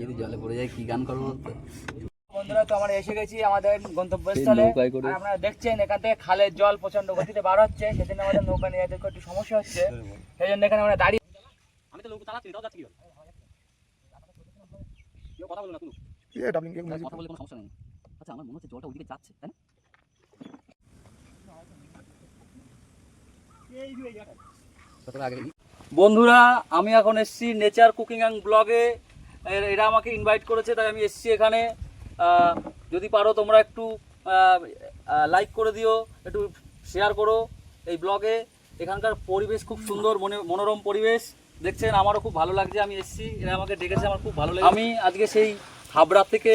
যদি জলে পড়ে যায় কি গান করব বন্ধুরা তো আমরা এসে গেছি আমাদের গন্তব্যস্থলে। আপনারা দেখছেন এখান থেকে খালের জল প্রচণ্ড গতিতে বার হচ্ছে। সেজন্য আমাদের নৌকা নিয়ে যেতে একটু সমস্যা হচ্ছে সেই জন্য এখানে আমরা দাঁড়িয়ে আমি তো নৌকা চালাচ্ছি তাও যাচ্ছি কেউ কথা বলো না কথা বলে কোনো সমস্যা নেই। আচ্ছা আমার মনে হচ্ছে জলটা ওইদিকে যাচ্ছে তাই না? বন্ধুরা আমি এখন এসেছি নেচার কুকিং অ্যান্ড ব্লগে। এরা আমাকে ইনভাইট করেছে, তাই আমি এসেছি এখানে। যদি পারো তোমরা একটু লাইক করে দিও, একটু শেয়ার করো এই ব্লগে এখানকার পরিবেশ খুব সুন্দর, মনে মনোরম পরিবেশ। দেখছেন, আমারও খুব ভালো লাগছে, আমি এসেছি। এরা আমাকে ডেকেছে, আমার খুব ভালো লাগে আমি আজকে সেই হাবড়া থেকে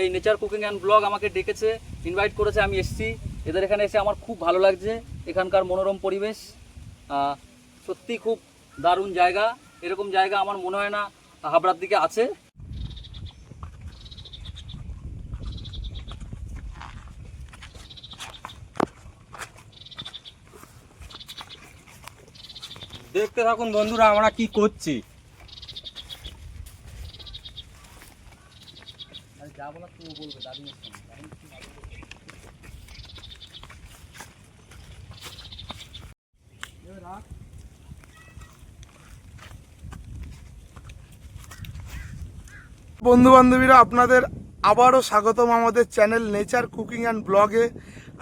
এই নেচার কুকিং অ্যান্ড ব্লগ আমাকে ডেকেছে ইনভাইট করেছে, আমি এসেছি। এদের এখানে এসে আমার খুব ভালো লাগছে, এখানকার মনোরম পরিবেশ। সত্যি খুব দারুণ জায়গা। এরকম জায়গা আমার মনে হয় না হাবড়ার দিকে আছে। দেখতে থাকুন বন্ধুরা আমরা কি করছি? যা বলার তুমি বলবে দাদু বন্ধু বান্ধবীরা আপনাদের আবারও স্বাগতম আমাদের চ্যানেল নেচার কুকিং অ্যান্ড ব্লগে।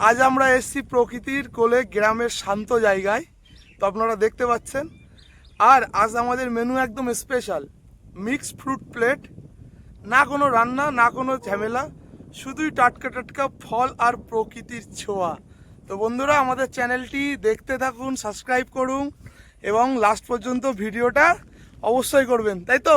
আজ আমরা এসেছি প্রকৃতির কোলে, গ্রামের শান্ত জায়গায়। তো আপনারা দেখতে পাচ্ছেন। আর আজ আমাদের মেনু একদম স্পেশাল মিক্সড ফ্রুট প্লেট না কোনো রান্না, না কোনো ঝামেলা, শুধুই টাটকা টাটকা ফল আর প্রকৃতির ছোঁয়া। তো বন্ধুরা, আমাদের চ্যানেলটি দেখতে থাকুন সাবস্ক্রাইব করুন এবং লাস্ট পর্যন্ত ভিডিওটা অবশ্যই করবেন, তাই তো?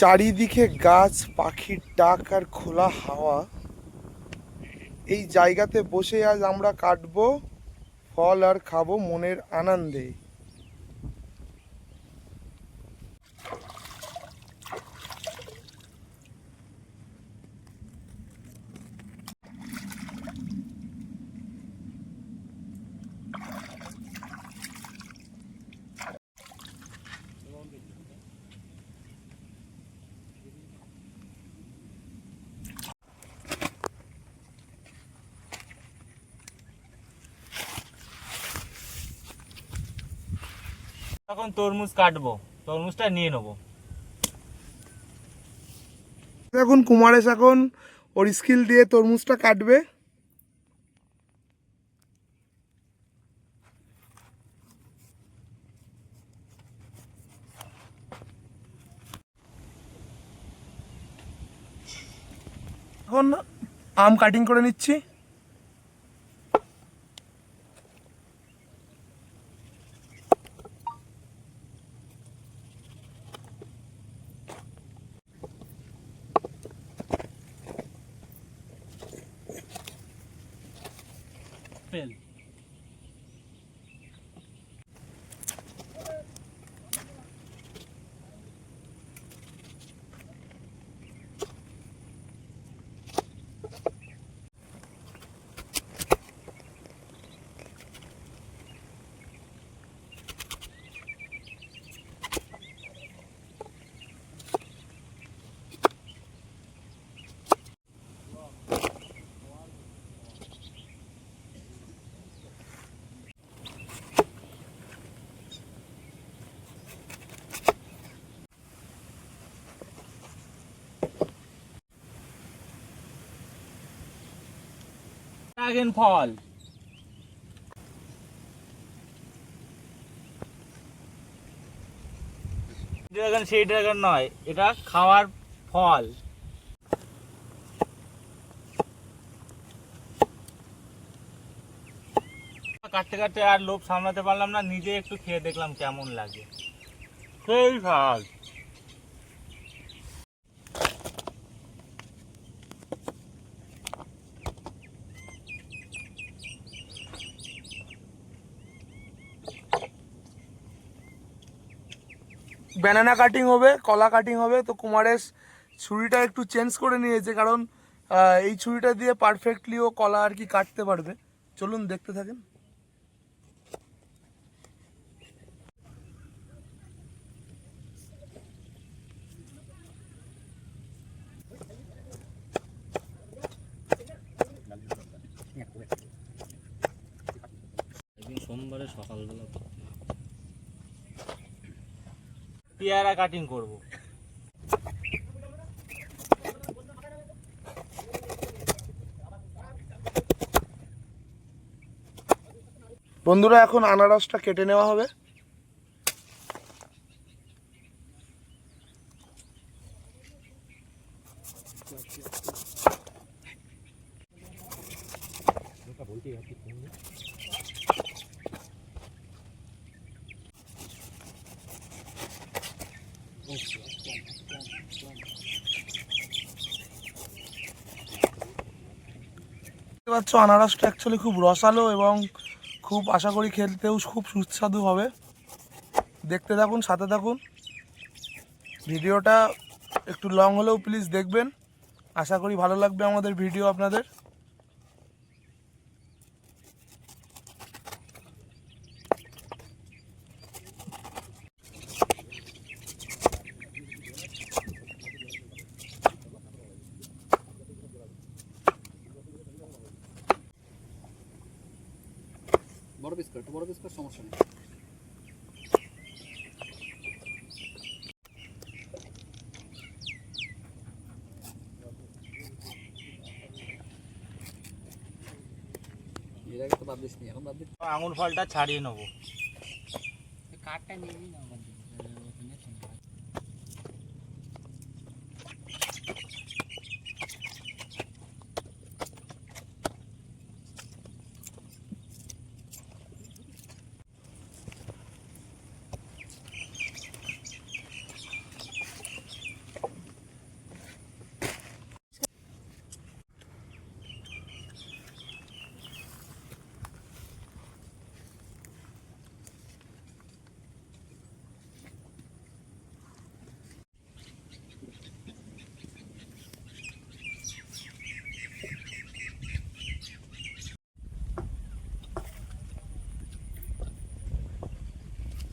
চারিদিকে গাছ, পাখির ডাক আর খোলা হাওয়া। এই জায়গাতে বসে আজ আমরা কাটবো, ফল আর খাব মনের আনন্দে। এখন তরমুজ কাটবো, তরমুজটা নিয়ে নেব। এখন কুমারেশ এখন ওর স্কিল দিয়ে তরমুজটা কাটবে। এখন আম কাটিং করে নিচ্ছি। আপেল ড্রাগন ফল ড্রাগন সেই ড্রাগন নয়, এটা খাওয়ার ফল। কাটতে কাটতে আর লোভ সামলাতে পারলাম না, নিজে একটু খেয়ে দেখলাম কেমন লাগে। সেই স্বাদ ব্যানানা কাটিং হবে, কলা কাটিং হবে, তো কুমারেশ ছুরিটা একটু চেঞ্জ করে নিয়েছে কারণ এই ছুরিটা দিয়ে পারফেক্টলি ও কলা আর কি কাটতে পারবে। চলুন দেখতে থাকেন। সোমবারে সকালবেলা পেয়ারা কাটিং করব। বন্ধুরা এখন আনারসটা কেটে নেওয়া হবে দেখতে পাচ্ছ, আনারসটা অ্যাকচুয়ালি খুব রসালো এবং খুব আশা করি খেলতেও খুব সুস্বাদু হবে। দেখতে থাকুন, সাথে থাকুন। ভিডিওটা একটু লং হলেও প্লিজ দেখবেন। আশা করি ভালো লাগবে আমাদের ভিডিও আপনাদের। বড় পিস কর সমস্যা নেই। আঙুর ফলটা ছাড়িয়ে নেব। কাঠটা নিয়ে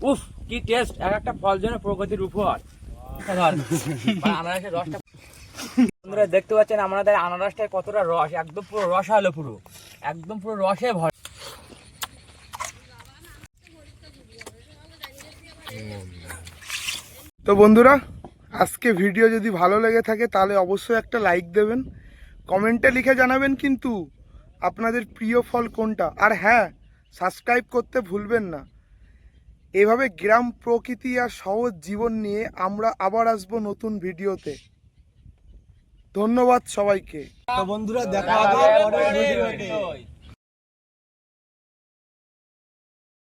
উফ, কি টেস্ট এক একটা ফল যেন প্রকৃতির উপহার। আনারসের রসটা বন্ধুরা, দেখতে পাচ্ছেন আমাদের আনারসটায় কতটা রস, একদম পুরো রস রসালো পুরো। একদম পুরো রসে ভর তো বন্ধুরা, আজকে ভিডিও যদি ভালো লেগে থাকে, তাহলে অবশ্যই একটা লাইক দেবেন। কমেন্টে লিখে জানাবেন কিন্তু আপনাদের প্রিয় ফল কোনটা। আর হ্যাঁ সাবস্ক্রাইব করতে ভুলবেন না। এভাবে গ্রাম প্রকৃতি আর সহজ জীবন নিয়ে আমরা আবার আসব নতুন ভিডিওতে। ধন্যবাদ সবাইকে। বন্ধুরা দেখা হবে পরের ভিডিওতে।